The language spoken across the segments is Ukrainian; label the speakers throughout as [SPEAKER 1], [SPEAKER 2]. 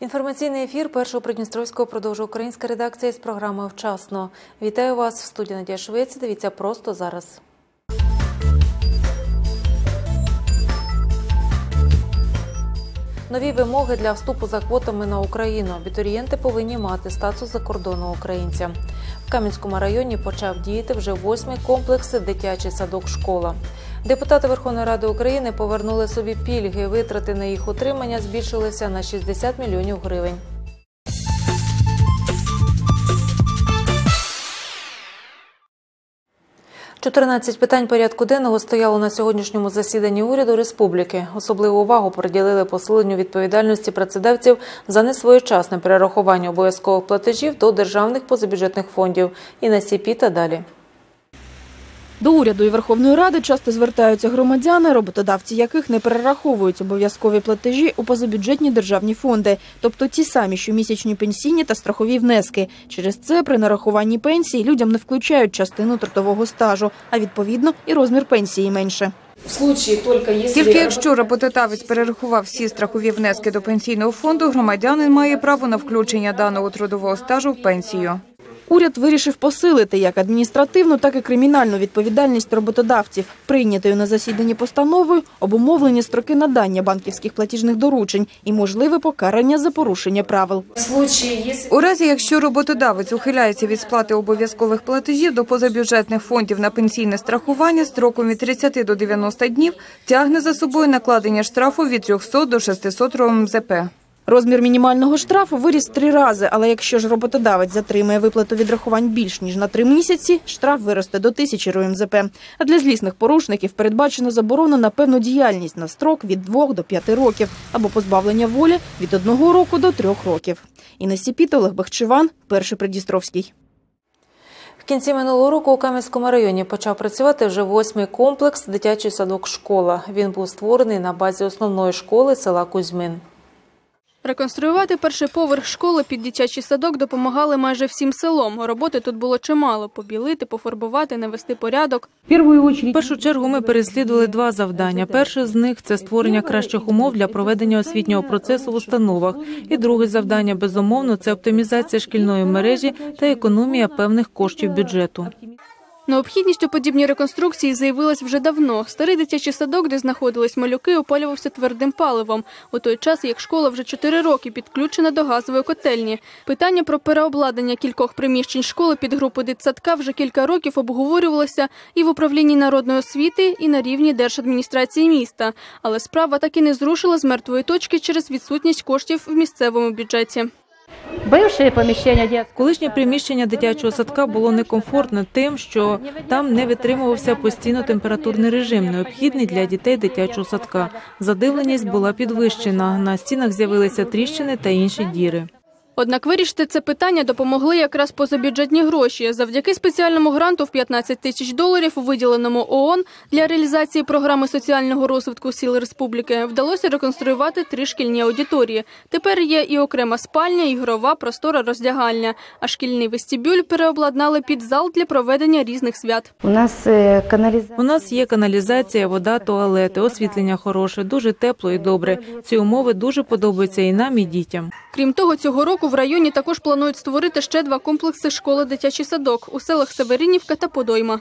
[SPEAKER 1] Інформаційний ефір першого Придністровського продовжує українська редакція з програмою Вчасно. Вітаю вас в студії Надія Швець. Дивіться просто зараз. Нові вимоги для вступу за квотами на Україну. Абітурієнти повинні мати статус закордонного українця. В Кам'янському районі почав діяти вже восьмий комплекс дитячий садок школа. Депутати Верховної Ради України повернули собі пільги. Витрати на їх утримання збільшилися на 60 мільйонів гривень. – 14 питань порядку денного стояло на сьогоднішньому засіданні уряду республіки. Особливу увагу приділили посиленню відповідальності працедавців за несвоєчасне перерахування обов'язкових платежів до державних позабюджетних фондів і на СІПІ та далі.
[SPEAKER 2] До уряду і Верховної Ради часто звертаються громадяни, роботодавці яких не перераховують обов'язкові платежі у позабюджетні державні фонди, тобто ті самі щомісячні пенсійні та страхові внески. Через це при нарахуванні пенсії людям не включають частину трудового стажу, а відповідно і розмір пенсії менше.
[SPEAKER 3] Тільки якщо роботодавець перерахував всі страхові внески до пенсійного фонду, громадянин має право на включення даного трудового стажу в пенсію.
[SPEAKER 2] Уряд вирішив посилити як адміністративну, так і кримінальну відповідальність роботодавців. Прийнятою на засіданні постановою обумовлені строки надання банківських платіжних доручень і можливе покарання за порушення правил.
[SPEAKER 3] У разі, якщо роботодавець ухиляється від сплати обов'язкових платежів до позабюджетних фондів на пенсійне страхування строком від 30 до 90 днів, тягне за собою накладення штрафу від 300 до 600 РОМЗП.
[SPEAKER 2] Розмір мінімального штрафу виріс три рази, але якщо ж роботодавець затримає виплату відрахувань більш ніж на три місяці, штраф виросте до тисячі РОМЗП. А для злісних порушників передбачено заборону на певну діяльність на строк від двох до п'яти років або позбавлення волі від одного року до трьох років. Інна Сіпіт, Олег Бахчеван, перший Придністровський.
[SPEAKER 1] В кінці минулого року у Кам'янському районі почав працювати вже восьмий комплекс дитячий садок школа. Він був створений на базі основної школи села Кузьмин.
[SPEAKER 4] Реконструювати перший поверх школи під дитячий садок допомагали майже всім селом. Роботи тут було чимало – побілити, пофарбувати, навести порядок.
[SPEAKER 1] В першу чергу ми переслідували два завдання. Перше з них це створення кращих умов для проведення освітнього процесу в установах. І друге завдання, безумовно, це оптимізація шкільної мережі та економія певних коштів бюджету.
[SPEAKER 4] Необхідність у подібній реконструкції заявилась вже давно. Старий дитячий садок, де знаходились малюки, опалювався твердим паливом. У той час, як школа вже чотири роки підключена до газової котельні. Питання про переобладнання кількох приміщень школи під групу дитсадка вже кілька років обговорювалося і в управлінні народної освіти, і на рівні держадміністрації міста. Але справа так і не зрушила з мертвої точки через відсутність коштів в місцевому бюджеті.
[SPEAKER 5] Бившее поміщення.
[SPEAKER 1] Колишнє приміщення дитячого садка було некомфортне тим, що там не витримувався постійно температурний режим, необхідний для дітей дитячого садка. Задивленість була підвищена. На стінах з'явилися тріщини та інші діри.
[SPEAKER 4] Однак вирішити це питання допомогли якраз позабюджетні гроші. Завдяки спеціальному гранту в 15 тисяч доларів, виділеному ООН для реалізації програми соціального розвитку сіл республіки, вдалося реконструювати три шкільні аудиторії. Тепер є і окрема спальня, ігрова, простора роздягальня. А шкільний вестибюль переобладнали під зал для проведення різних свят.
[SPEAKER 5] У нас.
[SPEAKER 1] У нас є каналізація, вода, туалети, освітлення хороше, дуже тепло і добре. Ці умови дуже подобаються і нам, і дітям.
[SPEAKER 4] Крім того, цього року в районі також планують створити ще два комплекси школи дитячий садок у селах Северинівка та Подойма.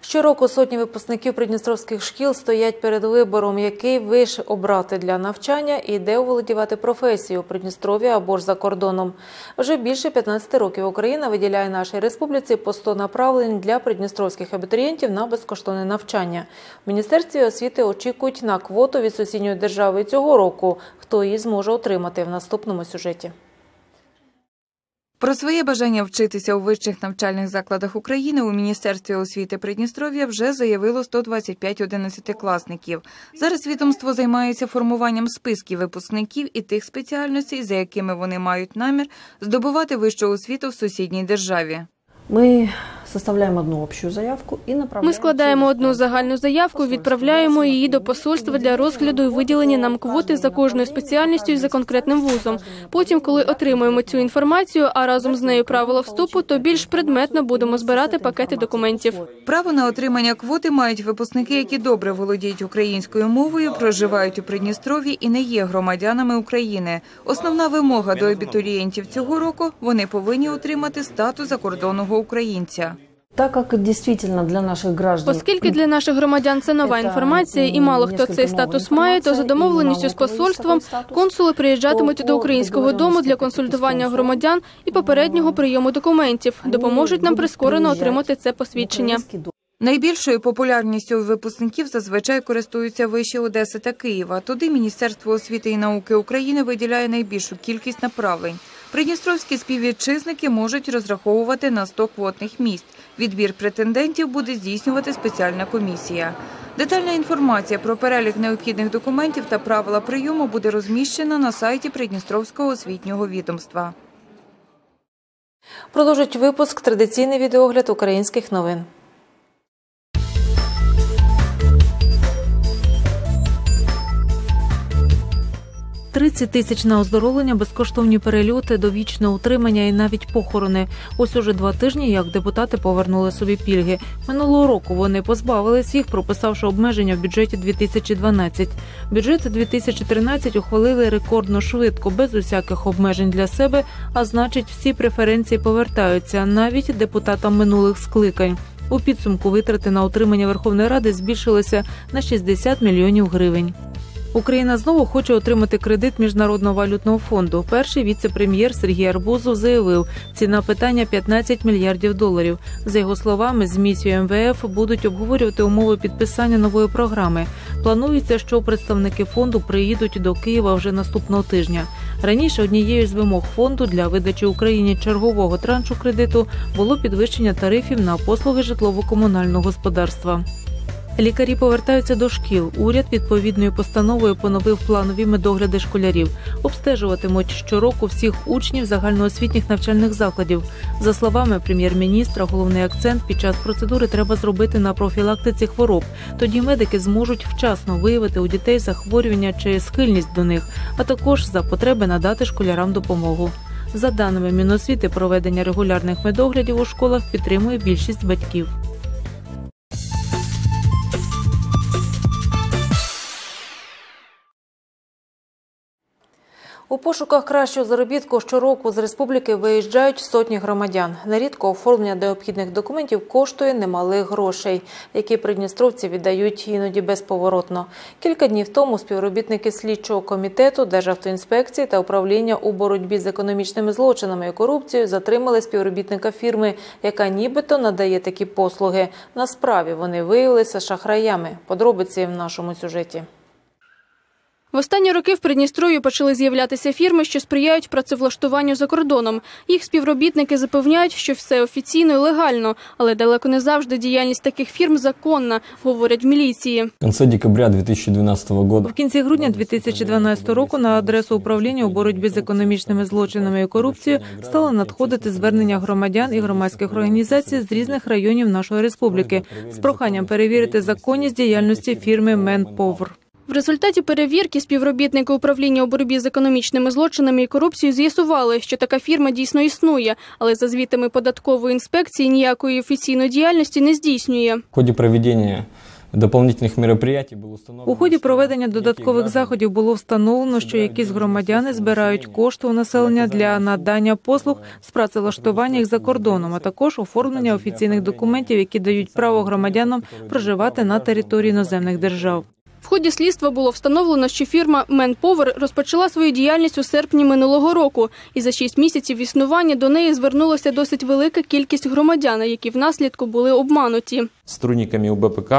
[SPEAKER 1] Щороку сотні випускників придністровських шкіл стоять перед вибором, який виш обрати для навчання і де оволодівати професію у Придністров'ї або ж за кордоном. Вже більше 15 років Україна виділяє нашій республіці по 100 направлень для придністровських абітурієнтів на безкоштовне навчання. В міністерстві освіти очікують на квоту від сусідньої держави цього року. Хто її зможе отримати в наступному сюжеті?
[SPEAKER 3] Про своє бажання вчитися у вищих навчальних закладах України у Міністерстві освіти Придністров'я вже заявило 125 одинадцятикласників. Зараз відомство займається формуванням списків випускників і тих спеціальностей, за якими вони мають намір здобувати вищу освіту в сусідній державі.
[SPEAKER 1] Ми
[SPEAKER 6] составляем одну общую заявку и направляем.
[SPEAKER 4] Ми складаємо одну загальну заявку, відправляємо її до посольства для розгляду і виділення нам квоти за кожною спеціальністю і за конкретним вузом. Потім, коли отримуємо цю інформацію, а разом з нею правила вступу, то більш предметно будемо збирати пакети документів.
[SPEAKER 3] Право на отримання квоти мають випускники, які добре володіють українською мовою, проживають у Придністров'ї і не є громадянами України. Основна вимога до абітурієнтів цього року – вони повинні отримати статус закордонного українця.
[SPEAKER 6] Так как действительно для наших граждан...
[SPEAKER 4] Оскільки для наших громадян це нова інформація, і мало хто цей статус має, то за домовленістю з посольством консули приїжджатимуть до українського дому для консультування громадян і попереднього прийому документів. Допоможуть нам прискорено отримати це посвідчення.
[SPEAKER 3] Найбільшою популярністю у випускників зазвичай користуються виші Одеси та Києва. Туди Міністерство освіти і науки України виділяє найбільшу кількість направлень. Придністровські співвітчизники можуть розраховувати на 100 квотних місць. Відбір претендентів буде здійснювати спеціальна комісія. Детальна інформація про перелік необхідних документів та правила прийому буде розміщена на сайті Придністровського освітнього відомства.
[SPEAKER 1] Продовжить випуск традиційний відеогляд українських новин. 30 тисяч на оздоровлення, безкоштовні перельоти, довічне утримання і навіть похорони. Ось уже два тижні, як депутати повернули собі пільги. Минулого року вони позбавились їх, прописавши обмеження в бюджеті 2012. Бюджет 2013 ухвалили рекордно швидко, без усяких обмежень для себе. А значить, всі преференції повертаються навіть депутатам минулих скликань. У підсумку витрати на утримання Верховної Ради збільшилися на 60 мільйонів гривень. Україна знову хоче отримати кредит міжнародного валютного фонду. Перший віце-прем'єр Сергій Арбузов заявив, ціна питання 15 мільярдів доларів. За його словами, з місією МВФ будуть обговорювати умови підписання нової програми. Планується, що представники фонду приїдуть до Києва вже наступного тижня. Раніше однією з вимог фонду для видачі Україні чергового траншу кредиту було підвищення тарифів на послуги житлово-комунального господарства. Лікарі повертаються до шкіл. Уряд відповідною постановою поновив планові медогляди школярів. Обстежуватимуть щороку всіх учнів загальноосвітніх навчальних закладів. За словами прем'єр-міністра, головний акцент під час процедури треба зробити на профілактиці хвороб. Тоді медики зможуть вчасно виявити у дітей захворювання чи схильність до них, а також за потреби надати школярам допомогу. За даними Міносвіти, проведення регулярних медоглядів у школах підтримує більшість батьків. У пошуках кращого заробітку щороку з республіки виїжджають сотні громадян. Нерідко оформлення необхідних документів коштує немалих грошей, які придністровці віддають іноді безповоротно. Кілька днів тому співробітники слідчого комітету Державтоінспекції та управління у боротьбі з економічними злочинами і корупцією затримали співробітника фірми, яка нібито надає такі послуги. На справі вони виявилися шахраями. Подробиці в нашому сюжеті.
[SPEAKER 4] В останні роки в Придністров'ї почали з'являтися фірми, що сприяють працевлаштуванню за кордоном. Їх співробітники запевняють, що все офіційно і легально, але далеко не завжди діяльність таких фірм законна, говорять в міліції.
[SPEAKER 7] В конце декабря 2012 года
[SPEAKER 1] В кінці грудня 2012 року на адресу управління у боротьбі з економічними злочинами і корупцією стало надходити звернення громадян і громадських організацій з різних районів нашої республіки з проханням перевірити законність діяльності фірми Менповр.
[SPEAKER 4] В результаті перевірки співробітники управління у боротьбі з економічними злочинами і корупцією з'ясували, що така фірма дійсно існує, але за звітами податкової інспекції ніякої офіційної діяльності не здійснює.
[SPEAKER 7] в ходе проведения дополнительных мероприятий был установлен...
[SPEAKER 1] У ході проведення додаткових заходів було встановлено, що якісь громадяни збирають кошти у населення для надання послуг з працевлаштування їх за кордоном, а також оформлення офіційних документів, які дають право громадянам проживати на території іноземних держав.
[SPEAKER 4] В ході слідства було встановлено, що фірма Менповер розпочала свою діяльність у серпні минулого року, і за шість місяців існування до неї звернулася досить велика кількість громадян, які внаслідку були обмануті.
[SPEAKER 8] сотрудниками УБПК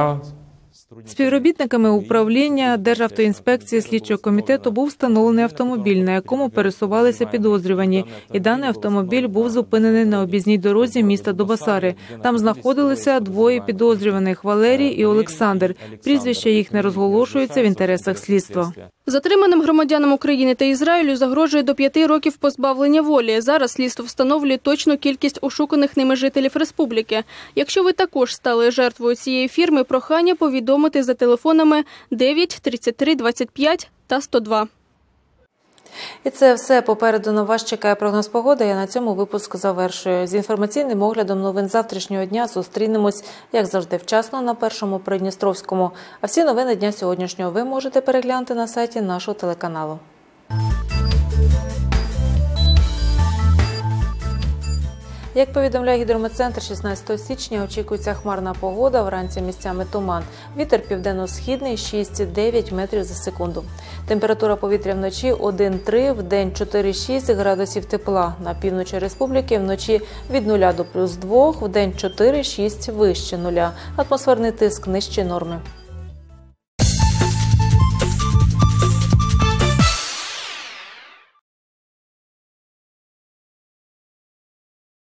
[SPEAKER 1] Співробітниками управління Державтоінспекції слідчого комітету був встановлений автомобіль, на якому пересувалися підозрювані, і даний автомобіль був зупинений на об'їзній дорозі міста Добасари. Там знаходилися двоє підозрюваних Валерій і Олександр. Прізвища їх не розголошуються в інтересах слідства.
[SPEAKER 4] Затриманим громадянам України та Ізраїлю загрожує до п'яти років позбавлення волі. Зараз слідство встановлює точну кількість ошуканих ними жителів республіки. Якщо ви також стали жертвою цієї фірми, прохання повідомити за телефонами 9 33 25 та 102.
[SPEAKER 1] І це все попереду на вас чекає прогноз погоди. Я на цьому випуск завершую. З інформаційним оглядом новин завтрашнього дня зустрінемось, як завжди, вчасно на першому Придністровському. А всі новини дня сьогоднішнього ви можете переглянути на сайті нашого телеканалу. Як повідомляє гідрометцентр, 16 січня очікується хмарна погода, вранці місцями туман. Вітер південно-східний 6-9 метрів за секунду. Температура повітря вночі 1-3, в день 4-6 градусів тепла. На півночі республіки вночі від 0 до плюс 2, в день 4-6 вище нуля. Атмосферний тиск нижче норми.